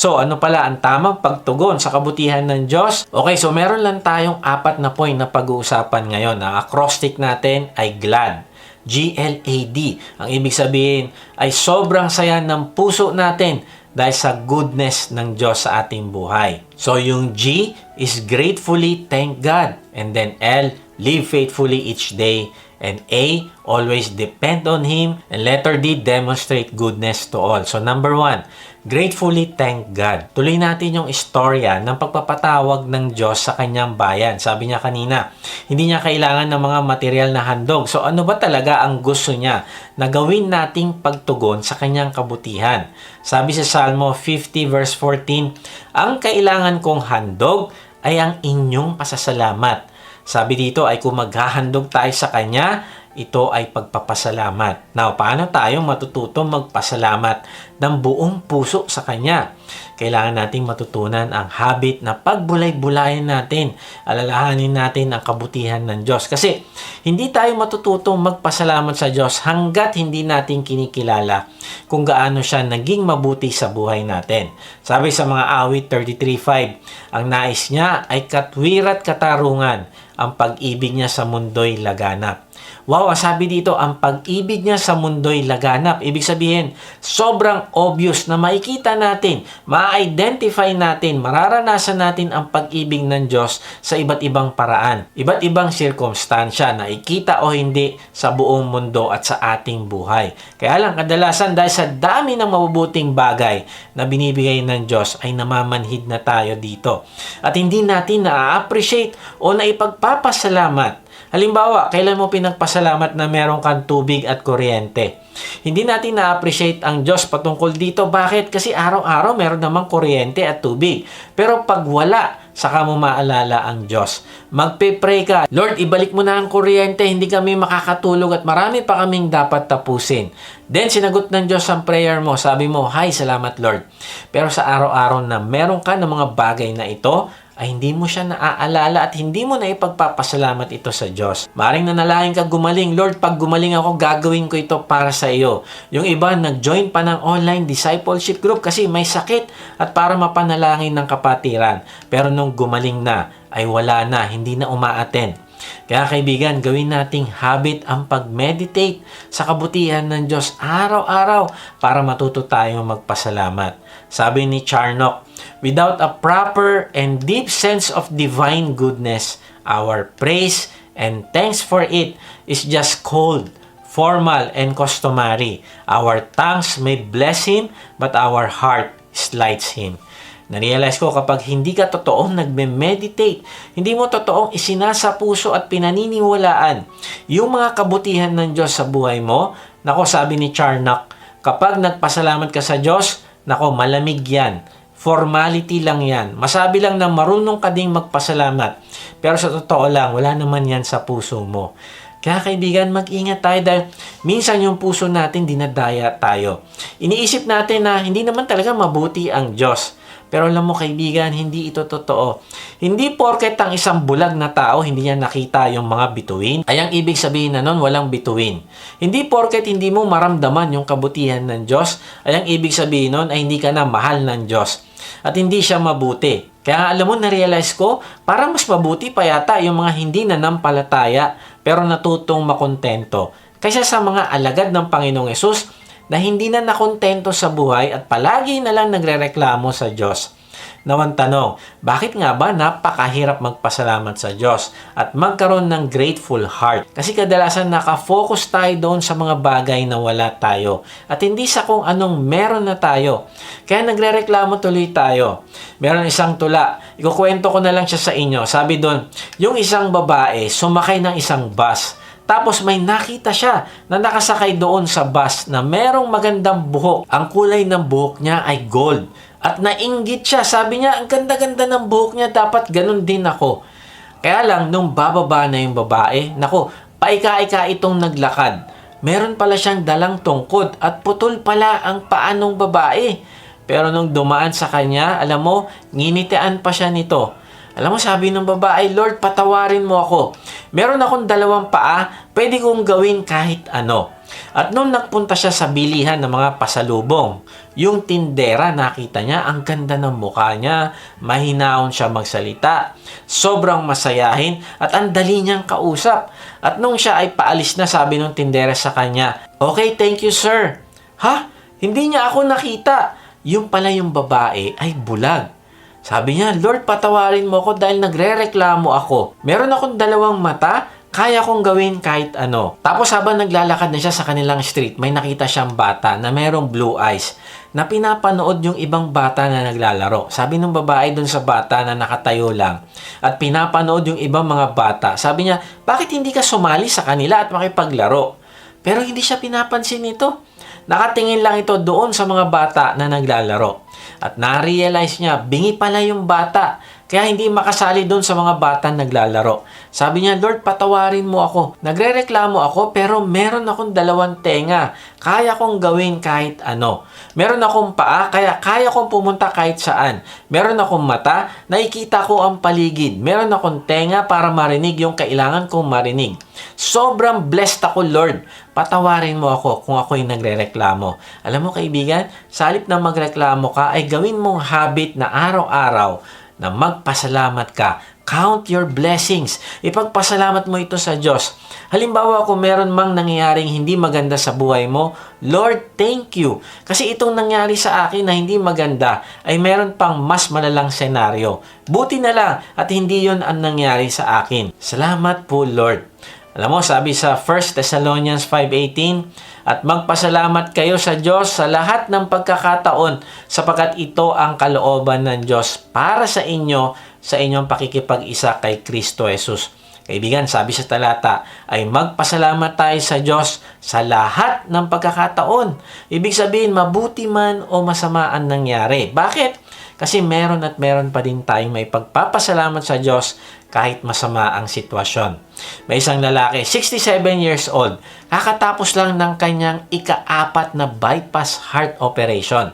So, ano pala ang tamang pagtugon sa kabutihan ng Diyos? Okay, so meron lang tayong apat na point na pag-uusapan ngayon. Ang acrostic natin ay glad. G-L-A-D. Ang ibig sabihin ay sobrang saya ng puso natin dahil sa goodness ng Diyos sa ating buhay. So yung G is gratefully thank God. And then L, live faithfully each day. And A, always depend on Him. And letter D, demonstrate goodness to all. So number one, gratefully thank God. Tuloy natin yung istorya ng pagpapatawag ng Diyos sa kanyang bayan. Sabi niya kanina, hindi niya kailangan ng mga material na handog. So ano ba talaga ang gusto niya na gawin nating pagtugon sa kanyang kabutihan? Sabi sa Salmo 50 verse 14, ang kailangan kong handog ay ang inyong pasasalamat. Sabi dito ay kung maghahandog tayo sa Kanya, ito ay pagpapasalamat. Now, paano tayo matututong magpasalamat ng buong puso sa Kanya? Kailangan nating matutunan ang habit na pagbulay-bulayan natin. Alalahanin natin ang kabutihan ng Diyos. Kasi hindi tayo matututong magpasalamat sa Diyos hanggat hindi natin kinikilala kung gaano siya naging mabuti sa buhay natin. Sabi sa mga awit 33.5, ang nais niya ay katwirat katarungan ang pag-ibig niya sa mundo'y laganap. Wow, sabi dito, ang pag-ibig niya sa mundo'y laganap. Ibig sabihin, sobrang obvious na makikita natin, ma-identify natin, mararanasan natin ang pag-ibig ng Diyos sa iba't ibang paraan. Iba't ibang sirkumstansya na ikita o hindi sa buong mundo at sa ating buhay. Kaya lang, kadalasan dahil sa dami ng mabubuting bagay na binibigay ng Diyos ay namamanhid na tayo dito. At hindi natin na-appreciate o na ipagpapasalamat Halimbawa, kailan mo pinagpasalamat na meron kang tubig at kuryente? Hindi natin na-appreciate ang Diyos patungkol dito. Bakit? Kasi araw-araw meron namang kuryente at tubig. Pero pag wala, saka mo maalala ang Diyos. Magpe-pray ka, Lord, ibalik mo na ang kuryente, hindi kami makakatulog at marami pa kaming dapat tapusin. Then, sinagot ng Diyos ang prayer mo. Sabi mo, Hi, salamat Lord. Pero sa araw-araw na meron ka ng mga bagay na ito, ay hindi mo siya naaalala at hindi mo na ipagpapasalamat ito sa Diyos. Maring nanalangin ka gumaling, Lord, pag gumaling ako, gagawin ko ito para sa iyo. Yung iba, nag-join pa ng online discipleship group kasi may sakit at para mapanalangin ng kapatiran. Pero nung gumaling na, ay wala na, hindi na umaaten. Kaya kaibigan, gawin nating habit ang pag-meditate sa kabutihan ng Diyos araw-araw para matuto tayong magpasalamat. Sabi ni Charnock, without a proper and deep sense of divine goodness, our praise and thanks for it is just cold, formal, and customary. Our tongues may bless Him, but our heart slights Him. Narealize ko kapag hindi ka totoong nagme-meditate, hindi mo totoong isinasa puso at pinaniniwalaan yung mga kabutihan ng Diyos sa buhay mo, nako sabi ni Charnock, kapag nagpasalamat ka sa Diyos, nako malamig yan. Formality lang yan. Masabi lang na marunong ka ding magpasalamat. Pero sa totoo lang, wala naman yan sa puso mo. Kaya kaibigan, mag-ingat tayo dahil minsan yung puso natin dinadaya tayo. Iniisip natin na hindi naman talaga mabuti ang Diyos. Pero alam mo kaibigan, hindi ito totoo. Hindi porket ang isang bulag na tao hindi niya nakita yung mga bituin, ay ang ibig sabihin na nun walang bituin. Hindi porket hindi mo maramdaman yung kabutihan ng Diyos, ay ang ibig sabihin nun ay hindi ka na mahal ng Diyos. At hindi siya mabuti. Kaya alam mo, na-realize ko, para mas mabuti pa yata yung mga hindi nanampalataya pero natutong makontento kaysa sa mga alagad ng Panginoong Yesus na hindi na nakontento sa buhay at palagi na lang nagrereklamo sa Diyos. Nawan tanong, bakit nga ba napakahirap magpasalamat sa Diyos at magkaroon ng grateful heart? Kasi kadalasan nakafocus tayo doon sa mga bagay na wala tayo at hindi sa kung anong meron na tayo. Kaya nagrereklamo tuloy tayo. Meron isang tula, ikukwento ko na lang siya sa inyo. Sabi doon, yung isang babae sumakay ng isang bus tapos may nakita siya na nakasakay doon sa bus na merong magandang buhok. Ang kulay ng buhok niya ay gold. At nainggit siya. Sabi niya, ang ganda-ganda ng buhok niya, dapat ganun din ako. Kaya lang, nung bababa na yung babae, nako, paika-ika itong naglakad. Meron pala siyang dalang tungkod at putol pala ang paanong babae. Pero nung dumaan sa kanya, alam mo, nginitian pa siya nito. Alam mo, sabi ng babae, Lord, patawarin mo ako. Meron akong dalawang paa, pwede kong gawin kahit ano. At noon nagpunta siya sa bilihan ng mga pasalubong, Yung tindera, nakita niya, ang ganda ng mukha niya, mahinaon siya magsalita, sobrang masayahin, at ang dali niyang kausap. At nung siya ay paalis na, sabi ng tindera sa kanya, Okay, thank you sir. Ha? Hindi niya ako nakita. Yung pala yung babae ay bulag. Sabi niya, Lord, patawarin mo ako dahil nagre-reklamo ako. Meron akong dalawang mata, kaya kong gawin kahit ano. Tapos habang naglalakad na siya sa kanilang street, may nakita siyang bata na merong blue eyes na pinapanood yung ibang bata na naglalaro. Sabi ng babae dun sa bata na nakatayo lang at pinapanood yung ibang mga bata. Sabi niya, bakit hindi ka sumali sa kanila at makipaglaro? Pero hindi siya pinapansin nito. Nakatingin lang ito doon sa mga bata na naglalaro. At na-realize niya, bingi pala yung bata. Kaya hindi makasali doon sa mga bata naglalaro. Sabi niya, Lord, patawarin mo ako. Nagre-reklamo ako pero meron akong dalawang tenga. Kaya kong gawin kahit ano. Meron akong paa, kaya kaya kong pumunta kahit saan. Meron akong mata, nakikita ko ang paligid. Meron akong tenga para marinig yung kailangan kong marinig. Sobrang blessed ako, Lord. Patawarin mo ako kung ako'y nagre-reklamo. Alam mo kaibigan, sa halip na magreklamo ka ay gawin mong habit na araw-araw na magpasalamat ka. Count your blessings. Ipagpasalamat mo ito sa Diyos. Halimbawa kung meron mang nangyaring hindi maganda sa buhay mo, Lord, thank you. Kasi itong nangyari sa akin na hindi maganda ay meron pang mas malalang senaryo. Buti na lang at hindi yon ang nangyari sa akin. Salamat po, Lord. Alam mo, sabi sa 1 Thessalonians 5.18, At magpasalamat kayo sa Diyos sa lahat ng pagkakataon sapagkat ito ang kalooban ng Diyos para sa inyo sa inyong pakikipag-isa kay Kristo Jesus. Kaibigan, sabi sa talata, ay magpasalamat tayo sa Diyos sa lahat ng pagkakataon. Ibig sabihin, mabuti man o masama ang nangyari. Bakit? Kasi meron at meron pa din tayong may pagpapasalamat sa Diyos kahit masama ang sitwasyon. May isang lalaki, 67 years old, kakatapos lang ng kanyang ika-apat na bypass heart operation.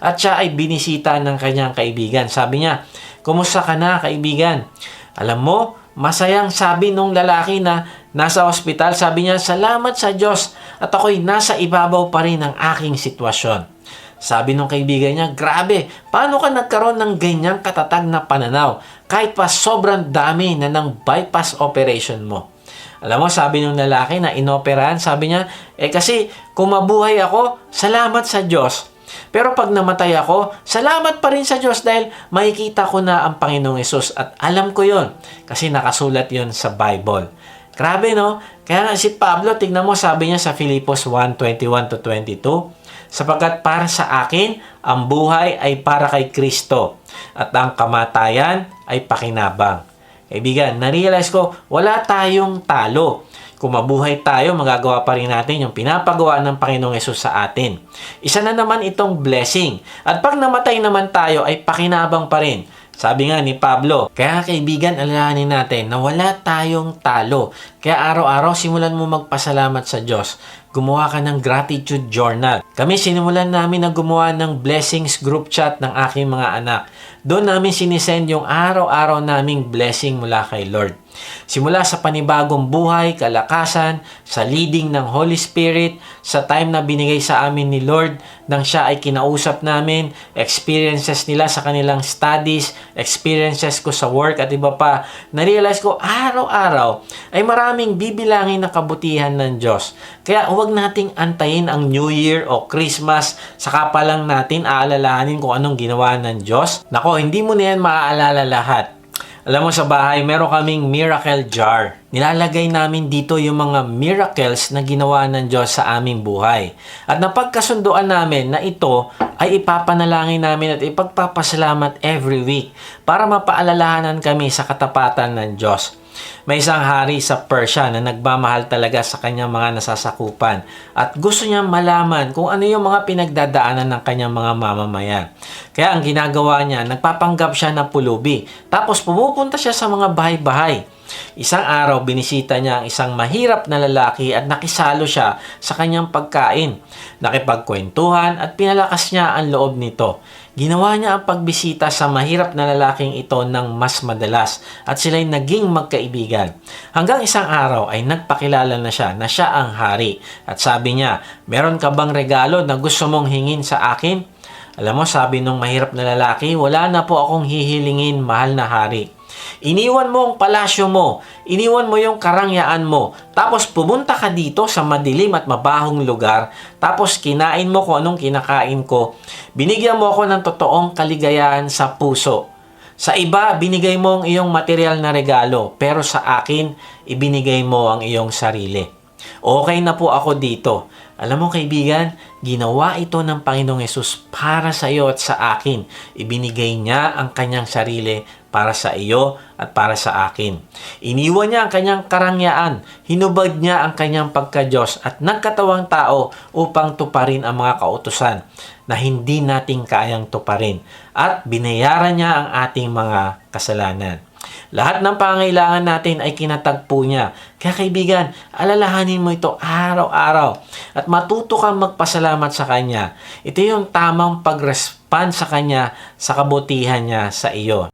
At siya ay binisita ng kanyang kaibigan. Sabi niya, Kumusta ka na, kaibigan? Alam mo, masayang sabi nung lalaki na nasa ospital, sabi niya, Salamat sa Diyos at ako'y nasa ibabaw pa rin ng aking sitwasyon. Sabi nung kaibigan niya, grabe, paano ka nagkaroon ng ganyang katatag na pananaw kahit pa sobrang dami na ng bypass operation mo? Alam mo, sabi nung lalaki na inoperahan, sabi niya, eh kasi kung mabuhay ako, salamat sa Diyos. Pero pag namatay ako, salamat pa rin sa Diyos dahil makikita ko na ang Panginoong Yesus at alam ko yon kasi nakasulat yon sa Bible. Grabe no? Kaya si Pablo, tignan mo, sabi niya sa Filipos 1:21 to 22, sapagkat para sa akin, ang buhay ay para kay Kristo at ang kamatayan ay pakinabang. Kaibigan, narealize ko, wala tayong talo. Kung mabuhay tayo, magagawa pa rin natin yung pinapagawa ng Panginoong Yesus sa atin. Isa na naman itong blessing. At pag namatay naman tayo, ay pakinabang pa rin. Sabi nga ni Pablo, kaya kaibigan, alalahanin natin na wala tayong talo. Kaya araw-araw simulan mo magpasalamat sa Diyos. Gumawa ka ng gratitude journal. Kami sinimulan namin na gumawa ng blessings group chat ng aking mga anak. Doon namin sinisend yung araw-araw naming blessing mula kay Lord. Simula sa panibagong buhay, kalakasan, sa leading ng Holy Spirit, sa time na binigay sa amin ni Lord nang siya ay kinausap namin, experiences nila sa kanilang studies, experiences ko sa work at iba pa, na-realize ko araw-araw ay maraming bibilangin na kabutihan ng Diyos. Kaya huwag nating antayin ang New Year o Christmas, saka pa lang natin aalalahanin kung anong ginawa ng Diyos. Nako, hindi mo na yan maaalala lahat. Alam mo sa bahay, meron kaming miracle jar. Nilalagay namin dito yung mga miracles na ginawa ng Diyos sa aming buhay. At napagkasunduan namin na ito ay ipapanalangin namin at ipagpapasalamat every week para mapaalalahanan kami sa katapatan ng Diyos. May isang hari sa Persia na nagmamahal talaga sa kanyang mga nasasakupan at gusto niya malaman kung ano yung mga pinagdadaanan ng kanyang mga mamamayan. Kaya ang ginagawa niya, nagpapanggap siya ng pulubi. Tapos pumupunta siya sa mga bahay-bahay. Isang araw, binisita niya ang isang mahirap na lalaki at nakisalo siya sa kanyang pagkain. Nakipagkwentuhan at pinalakas niya ang loob nito. Ginawa niya ang pagbisita sa mahirap na lalaking ito ng mas madalas at sila'y naging magkaibigan. Hanggang isang araw ay nagpakilala na siya na siya ang hari at sabi niya, meron ka bang regalo na gusto mong hingin sa akin? Alam mo, sabi nung mahirap na lalaki, wala na po akong hihilingin, mahal na hari. Iniwan mo ang palasyo mo, iniwan mo yung karangyaan mo, tapos pumunta ka dito sa madilim at mabahong lugar, tapos kinain mo kung anong kinakain ko, binigyan mo ako ng totoong kaligayahan sa puso. Sa iba, binigay mo ang iyong material na regalo, pero sa akin, ibinigay mo ang iyong sarili. Okay na po ako dito. Alam mo kaibigan, ginawa ito ng Panginoong Yesus para sa iyo at sa akin. Ibinigay niya ang kanyang sarili para sa iyo at para sa akin. Iniwan niya ang kanyang karangyaan, hinubad niya ang kanyang pagka-Diyos at nagkatawang tao upang tuparin ang mga kautusan na hindi nating kayang tuparin at binayaran niya ang ating mga kasalanan. Lahat ng pangailangan natin ay kinatagpo niya. Kaya kaibigan, alalahanin mo ito araw-araw at matuto kang magpasalamat sa Kanya. Ito yung tamang pag-respond sa Kanya sa kabutihan niya sa iyo.